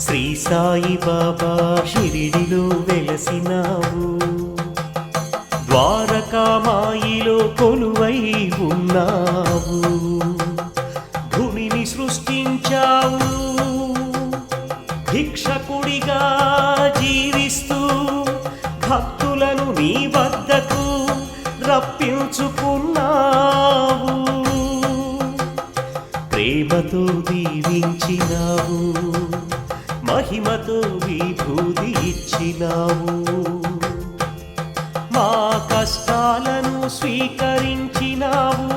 శ్రీ సాయి బాబా షిరిడిలో వెలసినావు. ద్వారకామాయిలో కొలువై ఉన్నావు. భూమిని సృష్టించావు. భిక్షకుడిగా జీవిస్తూ భక్తులను నీ వద్దకు రప్పించుకున్నావు. ప్రేమతో దీవించినావు. మహిమతో విభూతి ఇచ్చినావు. మా కష్టాలను స్వీకరించినావు.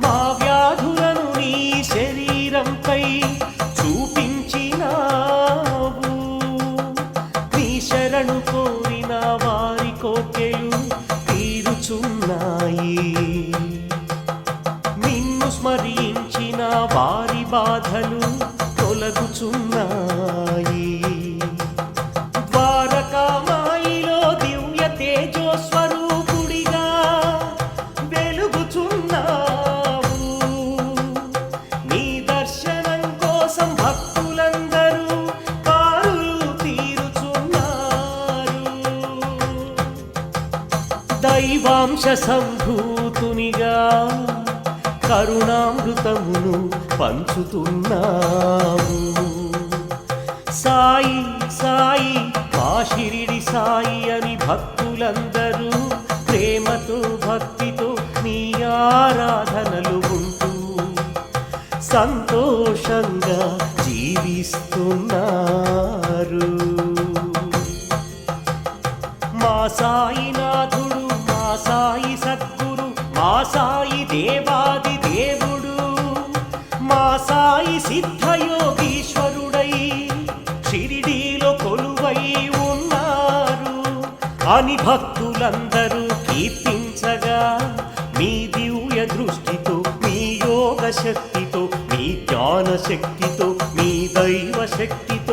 మా వ్యాధులను నీ శరీరంపై చూపించినావు. నీ శరణు కోరిన వారి కోకెలు తీరుచున్నాయి. నిన్ను స్మరించిన వారి బాధలు తొలగుచున్నాయి. కోసం భక్తులందరూ కారులు తీరుచున్నారు. దైవాంశ సంభూతునిగా కరుణామృతమును పంచుతున్నాము. సాయి సాయి మా షిరిడి సాయి అని భక్తులందరూ ప్రేమతో భక్తితో నీ ఆరాధనలు సంతోషంగా జీవిస్తున్నారు. మా సాయినాథుడు మా సాయి సద్గురు మా సాయి దేవాది దేవుడు మా సాయి సిద్ధయోగీశ్వరుడై షిరిడీలో కొలువై ఉన్నారు. అని భక్తులందరూ కీర్తించగా మీ దివ్య దృష్టితో మీ యోగ శక్తితో జ్ఞానశక్తితో జ్ఞాన మీ దైవ శక్తితో